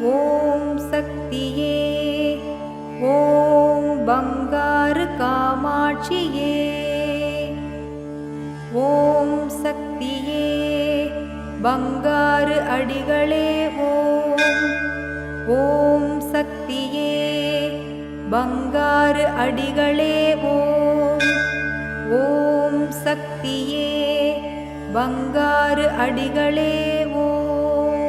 ஓம் சக்தியே ஓம் பங்காரு காமாட்சியே ஓம் சக்தியே பங்காரு அடிகளே ஓம் ஓம் சக்தியே பங்காரு அடிகளே ஓம் ஓம் சக்தியே பங்காரு அடிகளே ஓம்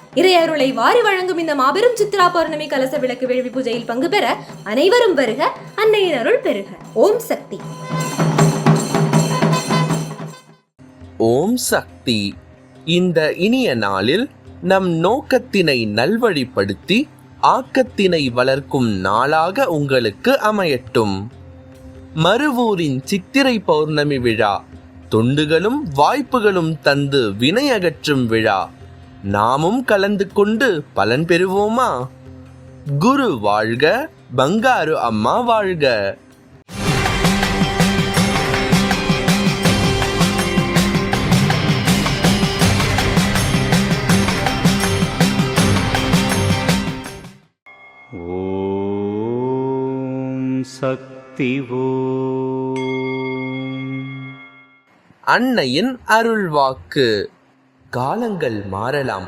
இறையருளை வாரி வழங்கும் இந்த மாபெரும் சித்ரா பௌர்ணமி கலச விளக்கு வேள்வி பூஜையில் பங்கு பெற அனைவரும் வருக அன்னையின் அருள் பெறுக ஓம் சக்தி. ஓம் சக்தி. இந்த இனிய நாளில் நம் நோக்கத்தினை நல்வழிப்படுத்தி ஆக்கத்தினை வளர்க்கும் நாளாக உங்களுக்கு அமையட்டும். மறுவூரின் சித்திரை பௌர்ணமி விழா தொண்டுகளும் வாய்ப்புகளும் தந்து வினை அகற்றும் விழா. நாமும் கலந்து கொண்டு பலன் பெறுவோமா? குரு வாழ்க பங்காரு அம்மா வாழ்க. சக்தி அன்னையின் அருள்வாக்கு. காலங்கள் மாறலாம்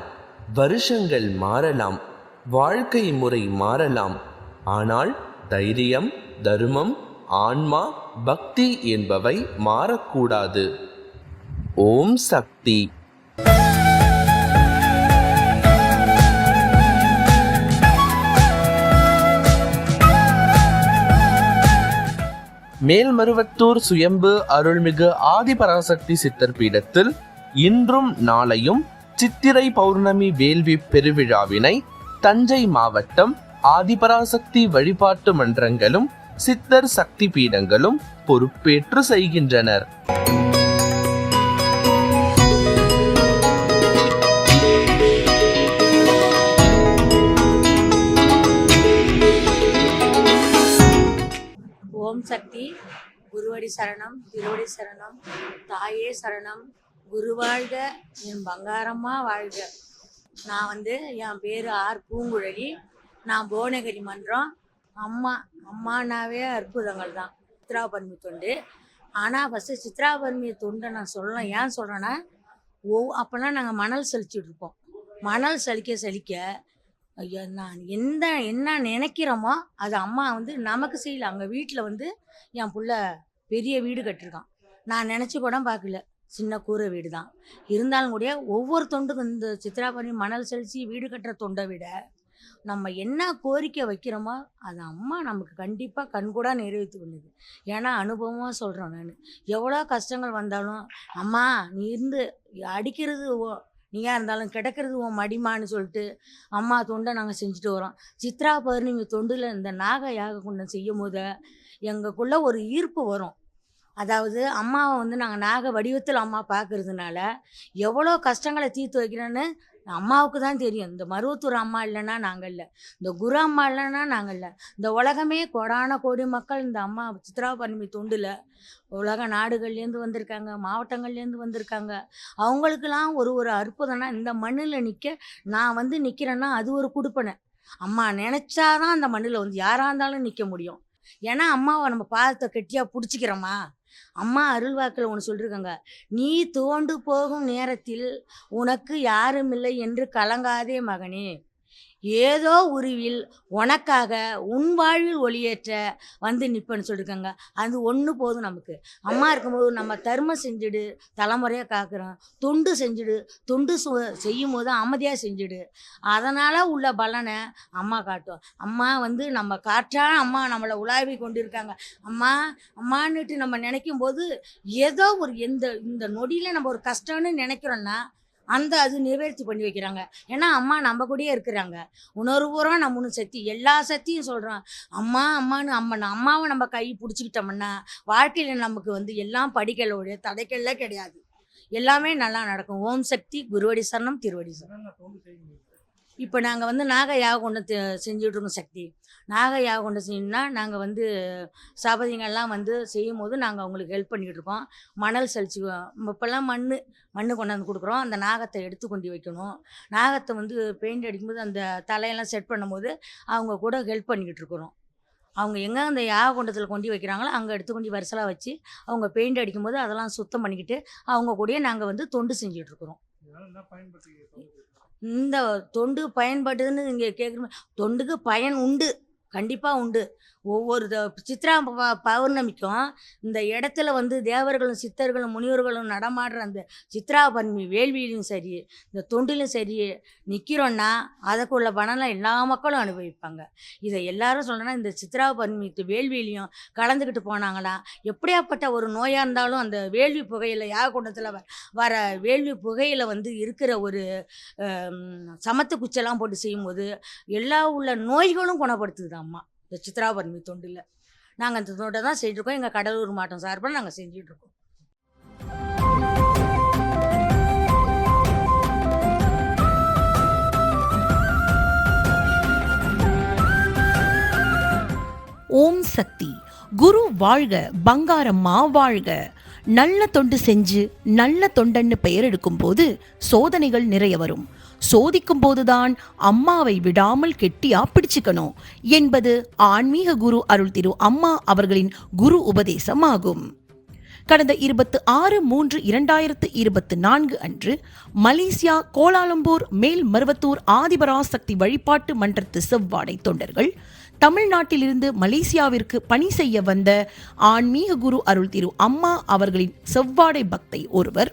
வருஷங்கள் மாறலாம் வாழ்க்கை முறை மாறலாம். ஆனால் தைரியம் தர்மம் ஆன்மா பக்தி என்பவை மாறக்கூடாது. ஓம் சக்தி. மேல்மருவத்தூர் சுயம்பு அருள்மிகு ஆதிபராசக்தி சித்தர் பீடத்தில் இன்றும் நாளையும் சித்திரை பௌர்ணமி வேள்வி பெருவிழாவினை தஞ்சை மாவட்டம் ஆதிபராசக்தி வழிபாட்டு மன்றங்களும் சித்தர் சக்தி பீடங்களும் பொறுப்பேற்று செய்கின்றனர். ஓம் சக்தி குருவடி சரணம் திருவடி சரணம் தாயே சரணம் குரு வாழ்க என் பங்காரம்மா வாழ்க. நான் வந்து என் பேர் ஆர் பூங்குழலி. நான் புவனகிரி மன்றம். அம்மா அம்மானாவே அற்புதங்கள் தான். சித்ராபர்மி தொண்டு. ஆனால் ஃபஸ்ட்டு சித்ராபர்மி தொண்டை நான் சொல்லலாம் ஏன் சொல்கிறேன்னா ஓ அப்போல்லாம் நாங்கள் மணல் சலிச்சுட்டு இருப்போம். மணல் சலிக்க சலிக்க ஐயோ நான் எந்த என்ன நினைக்கிறோமோ அது அம்மா வந்து நமக்கு செய்யல. அங்கே வீட்டில் வந்து என் புள்ள பெரிய வீடு கட்டிருக்கான். நான் நினச்சி கூட பார்க்கல. சின்ன கூரை வீடு தான் இருந்தாலும் கூட ஒவ்வொரு தொண்டுக்கும் இந்த சித்ராபரணி மணல் செலுத்தி வீடு கட்டுற தொண்டை விட நம்ம என்ன கோரிக்கை வைக்கிறோமோ அது அம்மா நமக்கு கண்டிப்பாக கண்கூடாக நிறைவேற்றி பண்ணுது ஏன்னா அனுபவமாக சொல்கிறோம் நான். எவ்வளோ கஷ்டங்கள் வந்தாலும் அம்மா நீ இருந்து அடிக்கிறது ஓ நீயா இருந்தாலும் கிடக்கிறது உன் மடிமான்னு சொல்லிட்டு அம்மா தொண்டை நாங்கள் செஞ்சுட்டு வரோம். சித்ரா பௌர்ணமி தொண்டில் இந்த நாக யாக குண்டம் செய்யும் போது எங்களுக்குள்ள ஒரு ஈர்ப்பு வரும். அதாவது அம்மாவை வந்து நாங்கள் நாக வடிவத்தில் அம்மா பார்க்கறதுனால எவ்வளோ கஷ்டங்களை தீர்த்து வைக்கிறேன்னு அம்மாவுக்கு தான் தெரியும். இந்த மருவத்தூர் அம்மா இல்லைன்னா நாங்கள் இல்லை. இந்த குரு அம்மா இல்லைன்னா நாங்கள் இல்லை. இந்த உலகமே கோடான கோடி மக்கள் இந்த அம்மா சித்ரா பௌர்ணமி தொண்டில் உலக நாடுகள்லேருந்து வந்திருக்காங்க மாவட்டங்கள்லேருந்து வந்திருக்காங்க. அவங்களுக்கெல்லாம் ஒரு ஒரு அற்புதம்னா இந்த மண்ணில் நிற்க நான் வந்து நிற்கிறேன்னா அது ஒரு கொடுப்பனை. அம்மா நினச்சாதான் அந்த மண்ணில் வந்து யாராக இருந்தாலும் நிற்க முடியும். ஏன்னா அம்மாவை நம்ம பாதத்தை கெட்டியாக பிடிச்சிக்கிறோமா? அம்மா அருள்வாக்கில் ஒன்று சொல்லியிருக்காங்க நீ தோண்டு போகும் நேரத்தில் உனக்கு யாருமில்லை என்று கலங்காதே மகனே. ஏதோ உருவில் உனக்காக உன் வாழ்வில் ஒளியேற்ற வந்து நிற்பேன்னு சொல்லியிருக்காங்க அது ஒன்று போதும் நமக்கு. அம்மா இருக்கும்போது நம்ம தர்மம் செஞ்சுடு தலைமுறையாக காக்கிறோம். தொண்டு செஞ்சுடு தொண்டு சு செய்யும் போது அமைதியாக செஞ்சுடு. அதனால் உள்ள பலனை அம்மா காட்டும். அம்மா வந்து நம்ம காற்றா அம்மா நம்மளை உலாவி கொண்டிருக்காங்க. அம்மா அம்மான்னுட்டு நம்ம நினைக்கும் போது ஏதோ ஒரு எந்த இந்த நொடியில் நம்ம ஒரு கஷ்டம்னு நினைக்கிறோன்னா அந்த அது நிறைவேற்றி பண்ணி வைக்கிறாங்க. ஏன்னா அம்மா நம்ம கூடயே இருக்கிறாங்க. உணர்வுபூர்வம் நம்ம ஒன்று சக்தி எல்லா சக்தியும் சொல்கிறோம் அம்மா அம்மான்னு அம்மா அம்மாவை நம்ம கை பிடிச்சிக்கிட்டோம்னா வாழ்க்கையில் நமக்கு வந்து எல்லாம் படிக்கலோடைய தடைக்கல்லாம் கிடையாது. எல்லாமே நல்லா நடக்கும். ஓம் சக்தி குருவடி சரணம் திருவடி சரணம். இப்போ நாங்கள் வந்து நாக யாக கொண்டு செஞ்சுட்டு இருக்கோம் சக்தி. நாக யாக கொண்டு செய்யணும்னா நாங்கள் வந்து சபதிங்கள்லாம் வந்து செய்யும் போது நாங்கள் அவங்களுக்கு ஹெல்ப் பண்ணிக்கிட்டு இருக்கோம் மணல் சளிச்சு இப்போல்லாம் மண் மண் கொண்டாந்து கொடுக்குறோம். அந்த நாகத்தை எடுத்து கொண்டு வைக்கணும். நாகத்தை வந்து பெயிண்ட் அடிக்கும்போது அந்த தலையெல்லாம் செட் பண்ணும்போது அவங்க கூட ஹெல்ப் பண்ணிக்கிட்டு இருக்கிறோம் அவங்க எங்கே அந்த யாககுண்டத்தில் கொண்டு வைக்கிறாங்களோ அங்கே எடுத்து கொண்டு வரிசலாக வச்சு அவங்க பெயிண்ட் அடிக்கும்போது அதெல்லாம் சுத்தம் பண்ணிக்கிட்டு அவங்க கூடயே நாங்கள் வந்து தொண்டு செஞ்சுட்டு இந்த தொண்டு பயன்படுதுன்னு நீங்கள் கேட்குற தொண்டுக்கு பயன் உண்டு. கண்டிப்பாக உண்டு. ஒவ்வொரு த- சித்ரா ப- பௌர்ணமிக்கும் இந்த இடத்துல வந்து தேவர்களும் சித்தர்களும் முனிவர்களும் நடமாடுற அந்த சித்ரா பன்மி வேள்வியிலும் சரி இந்த தொண்டிலும் சரி நிற்கிறோன்னா அதுக்குள்ள பணம்லாம் எல்லா மக்களும் அனுபவிப்பாங்க. இதை எல்லாரும் சொல்லணும்னா இந்த சித்ரா பன்மி வேள்வியிலையும் கலந்துக்கிட்டு போனாங்கன்னா எப்படியாப்பட்ட ஒரு நோயாக இருந்தாலும் அந்த வேள்வி புகையில் யாககுண்டத்தில் வ- வர வேள்வி புகையில் வந்து இருக்கிற ஒரு சமத்து குச்செல்லாம் போட்டு செய்யும்போது எல்லா உள்ள நோய்களும் குணப்படுத்துது அம்மா. இந்த சித்ராபர்மி தொண்டில். நாங்கள் அந்த தொண்டை தான் செஞ்சுருக்கோம். எங்கள் கடலூர் மாவட்டம் சார்பாக நாங்கள் செஞ்சிட்ருக்கோம். ஓம் சக்தி. குரு வாழ்க பங்காரம்மா வாழ்க. நல்ல தொண்டு செஞ்சு நல்ல தொண்டன்னு பெயர் எடுக்கும் போது சோதனைகள் நிறைய வரும். சோதிக்கும் போதுதான் அம்மாவை விடாமல் கெட்டியா பிடிச்சுக்கணும் என்பது ஆன்மீக குரு அருள் திரு அம்மா அவர்களின் குரு உபதேசம் ஆகும் கடந்த இருபத்து ஆறு மூன்று இரண்டாயிரத்து இருபத்து நான்கு அன்று மலேசியா கோலாலம்பூர் மேல் மருவத்தூர் ஆதிபராசக்தி வழிபாட்டு மன்றத்து செவ்வாடை தொண்டர்கள் தமிழ்நாட்டிலிருந்து மலேசியாவிற்கு பணி செய்ய வந்த ஆன்மீக குரு அருள் திரு அம்மா அவர்களின் செவ்வாடை பக்தை ஒருவர்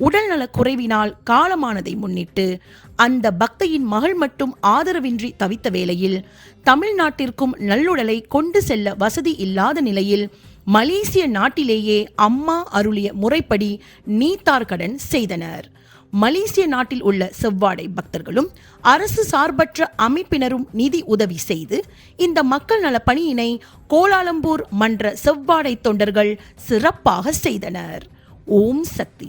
உடல்நலக் குறைவினால் காலமானதை முன்னிட்டு அந்த பக்தையின் மகள் மட்டும் ஆதரவின்றி தவித்த வேளையில் தமிழ்நாட்டிற்கும் நல்லுடலை கொண்டு செல்ல வசதி இல்லாத நிலையில் மலேசிய நாட்டிலேயே அம்மா அருளிய முறைப்படி நீத்தார் கடன் செய்தனர். மலேசிய நாட்டில் உள்ள செவ்வாடை பக்தர்களும் அரசு சார்பற்ற அமைப்பினரும் நிதி உதவி செய்து இந்த மக்கள் நல பணியினை கோலாலம்பூர் மன்ற செவ்வாடை தொண்டர்கள் சிறப்பாக செய்தனர். ஓம் சக்தி.